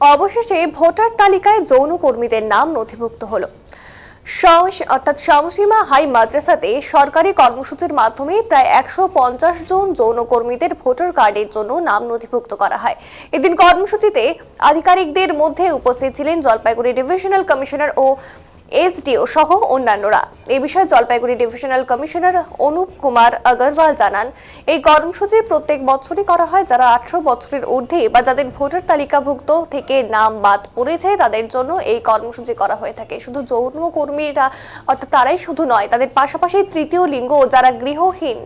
অবশেষে ভোটার তালিকায় যৌন কর্মীদের নাম নথিভুক্ত হলো। অর্থাৎ সমসীমা হাই মাদ্রাসাতে সরকারি কর্মসূচির মাধ্যমে প্রায় একশো পঞ্চাশ জন যৌনকর্মীদের ভোটার কার্ডের জন্য নাম নথিভুক্ত করা হয়। এদিন কর্মসূচিতে আধিকারিকদের মধ্যে উপস্থিত ছিলেন জলপাইগুড়ি ডিভিশনাল কমিশনার ও এসডিও সহ অন্যান্যরা। এ বিষয়ে জলপাইগুড়ি ডিভিশনাল কমিশনার অনুপ কুমার আগরওয়াল জানান, এই কর্মসূচি প্রত্যেক বছরই করা হয় যারা আঠারো বছরের ঊর্ধ্বে বা যাদের ভোটার তালিকাভুক্ত থেকে নাম বাদ পড়েছে তাদের জন্য এই কর্মসূচি করা হয়ে থাকে। শুধু যৌন কর্মীরা, অর্থাৎ তারাই শুধু নয়, তাদের পাশাপাশি তৃতীয় লিঙ্গ যারা গৃহহীন,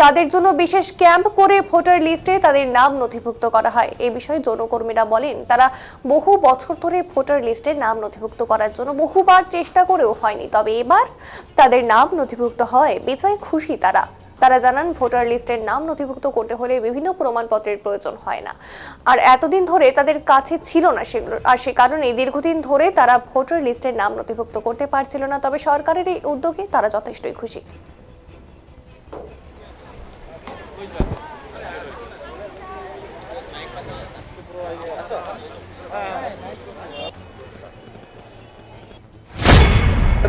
তাদের জন্য বিশেষ ক্যাম্প করে ভোটার লিস্টে তাদের নাম নথিভুক্ত করা হয়। এই বিষয়ে যৌনকর্মীরা বলেন, তারা বহু বছর ধরে ভোটার লিস্টে নাম নথিভুক্ত করার জন্য বহুবার চেষ্টা করেও হয়নি, তবে এবার তাদের নাম নথিভুক্ত হয়, বেচায় খুশি তারা। তারা জানান, ভোটার লিস্টের নাম নথিভুক্ত করতে হলে বিভিন্ন প্রমাণপত্রের প্রয়োজন হয় না। আর এতদিন ধরে তাদের কাছে ছিল না সেগুলো, আর সে কারণে দীর্ঘদিন ধরে তারা ভোটার লিস্টের নাম নথিভুক্ত করতে পারছিল না, তবে সরকারের এই উদ্যোগে তারা যথেষ্টই খুশি।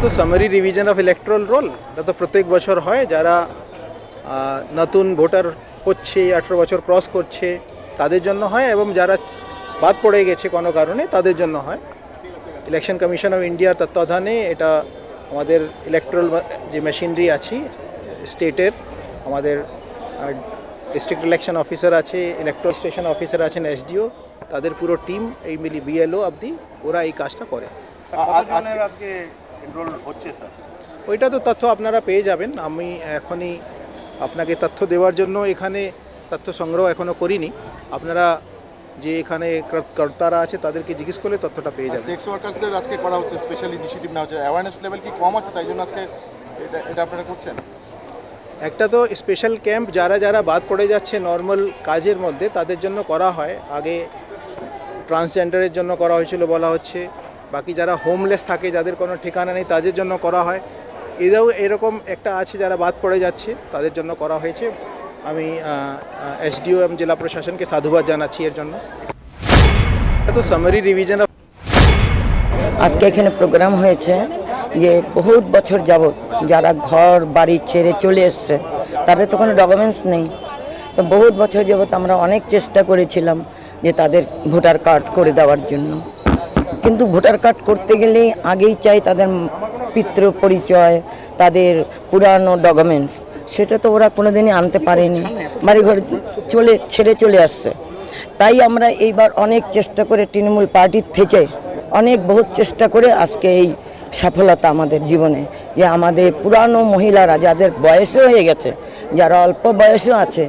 তো summary revision of electoral roll এটা তো প্রত্যেক বছর হয়, যারা নতুন ভোটার হচ্ছে, আঠেরো বছর ক্রস করছে, তাদের জন্য হয় এবং যারা বাদ পড়ে গেছে কোনো কারণে, তাদের জন্য হয়। ইলেকশন কমিশন অফ ইন্ডিয়ার তত্ত্বাবধানে এটা আমাদের ইলেকট্রাল যে মেশিনারি আছে স্টেটের আমাদের ডিস্ট্রিক্ট ইলেকশন অফিসার আছে ইলেকট্রাল স্টেশন অফিসার আছেন এসডিও তাদের পুরো টিম এই মিলি বিএলও অবধি ওরা এই কাজটা করে। আজকে এনরোল হচ্ছে স্যার ওইটা তো তথ্য আপনারা পেয়ে যাবেন। আমি এখনই আপনাকে তথ্য দেওয়ার জন্য এখানে তথ্য সংগ্রহ এখনও করিনি। আপনারা যে এখানে কর- কর্তারা আছে তাদেরকে জিজ্ঞেস করলে তথ্যটা পেয়ে যাবেন। সেক্স ওয়ার্কার্সদের আজকে করা হচ্ছে স্পেশাল ইনিশিয়েটিভ নেওয়া হচ্ছে। অ্যাওয়ারনেস লেভেল কি কম আছে? তাই জন্য আজকে এটা এটা আপনারা করছেন? একটা তো স্পেশাল ক্যাম্প যারা যারা বাদ পড়ে যাচ্ছে নর্মাল কাজের মধ্যে তাদের জন্য করা হয়। আগে ট্রান্সজেন্ডারের জন্য করা হয়েছিল বলা হচ্ছে। বাকি যারা হোমলেস থাকে, যাদের কোনো ঠিকানা নেই, তাদের জন্য করা হয়। এরাও এরকম একটা আছে, যারা বাদ পড়ে যাচ্ছে, তাদের জন্য করা হয়েছে। আমি এসডিও এবং জেলা প্রশাসনকে সাধুবাদ জানাচ্ছি এর জন্য। তো সামারি রিভিশন আজকে এখানে প্রোগ্রাম হয়েছে যে বহুত বছর যাবত যারা ঘর, বাড়ি ছেড়ে চলে এসছে, তাদের তো কোনো ডকুমেন্টস নেই। তো বহুত বছর যাবত আমরা অনেক চেষ্টা করেছিলাম যে তাদের ভোটার কার্ড করে দেওয়ার জন্য। কিন্তু ভোটার কার্ড করতে গেলে আগেই চাই তাদের পিতৃ পরিচয় তাদের পুরানো ডকুমেন্টস সেটা তো ওরা কোনোদিনই আনতে পারেনি। বাড়িঘর চলে, ছেড়ে চলে আসছে। তাই আমরা এইবার অনেক চেষ্টা করে তৃণমূল পার্টির থেকে অনেক বহুত চেষ্টা করে আজকে এই সফলতা আমাদের জীবনে, যে আমাদের পুরানো মহিলারা যাদের বয়সও হয়ে গেছে, যারা অল্প বয়সও আছে,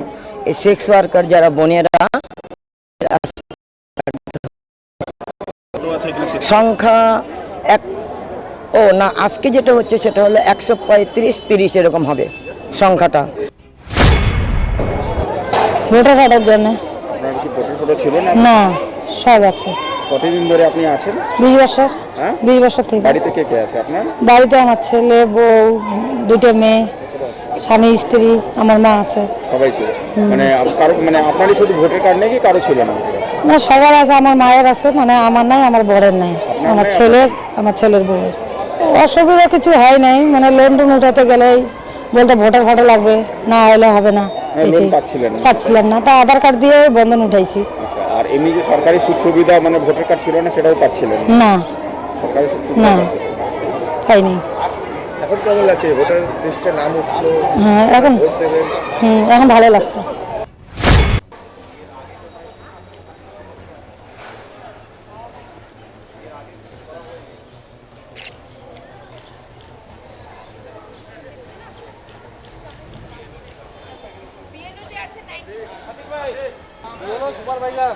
এই সেক্স ওয়ার্কার যারা বোনেরা সংখ্যা এক ও না আজকে যেটা হচ্ছে সেটা হলো একশো পঁয়ত্রিশ তিরিশ এরকম হবে সংখ্যাটা। ভোটার কার্ডের জন্য। না না সব আছে। কতদিন ধরে আপনি আছেন? বিশ বছর হ্যাঁ? বিশ বছর থেকে। বাড়িতে কে কে আছে আপনার? বাড়িতে আমার ছেলে বউ দুটো মেয়ে স্বামী স্ত্রী আমার মা আছে। সবাই ছিল। মানে কারও মানে আপনারই শুধু ভোটার কার্ড নেই কি কারও ছিল না? না সবার আছে আমার মায়ের আছে মানে আমার নাই আমার বরের নাই আমার ছেলের আমার ছেলের বউয়ের। অসুবিধা কিছু হয় নাই মানে লোন টোন উঠাতে গেলেই বলতে ভোটার ফটো লাগবে না হলে হবে না হ্যাঁ। পাচ্ছিলাম না তা আধার কার্ড দিয়ে বন্ধন উঠাইছি। আচ্ছা আর এমনি যে সরকারি সুযোগ সুবিধা মানে ভোটার কার্ড ছিল না সেটাও পাচ্ছিলেন না। না। সরকারি সুযোগ না। পাইনি এখন কেমন লাগছে? ভোটার লিস্টে নাম উঠল হ্যাঁ এখন হুম এখন ভালো লাগছে। সুপারভাইজার